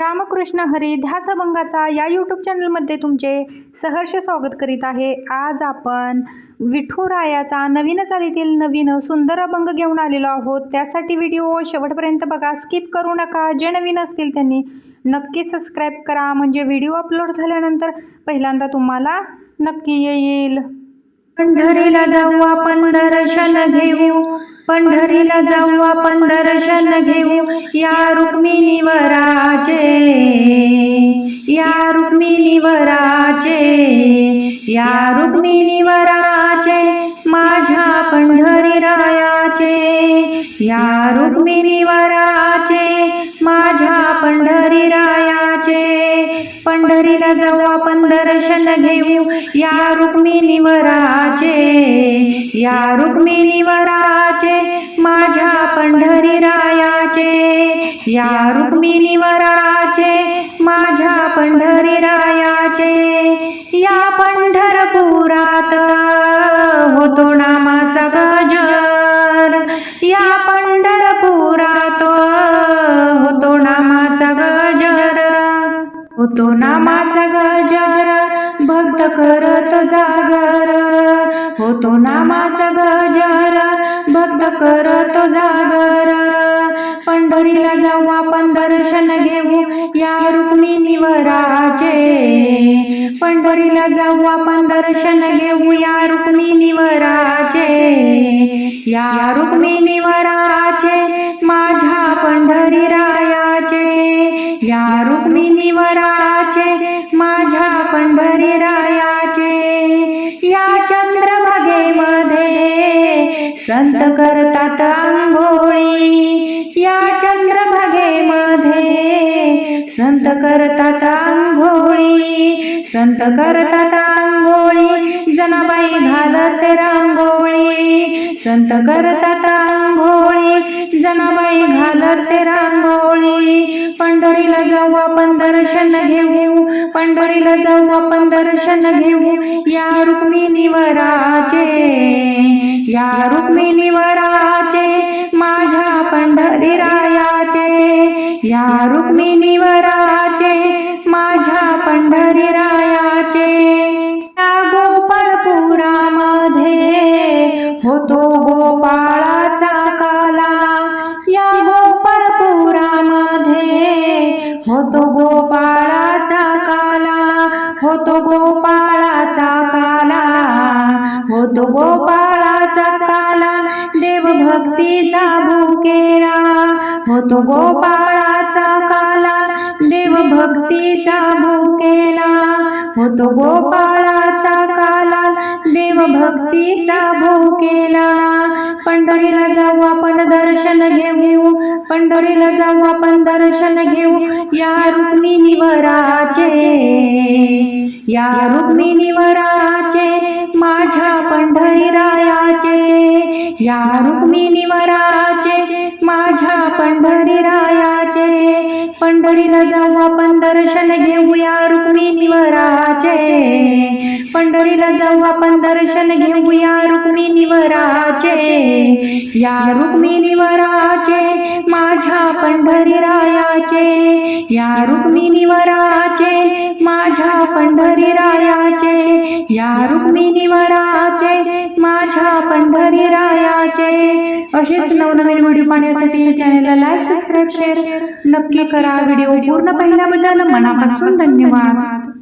रामकृष्ण हरी ध्यासभंगाचा या यूट्यूब चॅनलमध्ये तुमचे सहर्ष स्वागत करीत आहे. आज आपण विठुरायाचा नवीन चालीतील नवीन सुंदर अभंग घेऊन आलेलो आहोत. त्यासाठी व्हिडिओ शेवटपर्यंत बघा. स्किप करू नका. जे नवीन असतील त्यांनी नक्की सबस्क्राईब करा. म्हणजे व्हिडिओ अपलोड झाल्यानंतर पहिल्यांदा तुम्हाला नक्की येईल. पंढरीला जाऊ आपण दर्शन घेऊ. पंढरीला जाऊ आपण दर्शन घेऊ. या रुक्मिणी वराचे या रुक्मिणी वराचे या रुक्मिणी वराचे माझ्या पंढरी रायाचे या रुक्मिणी वराचे पंढरीला जाऊ आपण दर्शन घेऊ. या रुक्मिणी वराचे या रुक्मिणी वराचे माझ्या पंढरी रायाचे या रुक्मिणी वराचे माझ्या पंढरी रायाचे या पंढरपुरात होतो नामाचा गजर भक्त करत जागर. होतो नामाचा गजर भक्त करत जागर. पंढरीला जाऊ आपण दर्शन घेऊ या रुक्मिणीवराचे पंढरीला जाऊ आपण दर्शन घेऊ या रुक्मिणी वराचे या रुक्मिणी वराचे माझ्या पंढरी रायाचे या रुक्मिणी वराचे माझ्या पंढरी रायाचे या चंद्रभागेमध्ये संत करतात आंघोळी. या चंद्रभागेमध्ये संत करतात संत करतात आंघोळी जनाबाई घालत रांगोळी. संत करतात आंघोळी जनाबाई घालत रांगोळी. पंढरीला जाऊ आपण दर्शन घेऊ पंढरीला जाऊ आपण दर्शन घेऊ. या रुक्मिणीवराचे या रुक्मिणीवराचे माझ्या पंढरी रायाचे या रुक्मिणीवरा पंढरी रायाचे या गोपाळपुरामध्ये होतो गोपाळाचा काला. या गोपाळपुरामध्ये होतो गोपाळाचा काला. होतो गोपाळाचा काला. होतो गोपाळाचा काला. देवभक्तीचा भुकेला होतो गोपाळ गोपाळाचा काला देवभक्तीचा भुकेला होतो गोपाळाचा काला देवभक्तीचा केला. पंढरीला जाऊ आपण दर्शन घेऊ पंढरीला जाऊ आपण दर्शन घेऊ. या रुक्मिणीवराचे या रुक्मिणीवराचे माझ्या पंढरीरायाचे. या रुक्मिणीवराचे माझ्या पंढरीरायाचे. पंढरीला जाऊ आपण दर्शन घेऊया रुक्मिणीवराचे पंढरीला जाऊ आपण दर्शन घेऊया रुक्मिणीवराचे या रुक्मिणीवराचे माझ्या पंढरीरायाचे. या रुक्मिणीवराचे माझ्या पंढरीरायाचे. या रुक्मिणीवराचे माझ्या पंढरीरायाचे. असेच नवनवीन व्हिडिओ पाहण्यासाठी चॅनलला लाईक सबस्क्राईब शेअर नक्की करा. व्हिडिओ पूर्ण पाहिल्याबद्दल मनापासून धन्यवाद.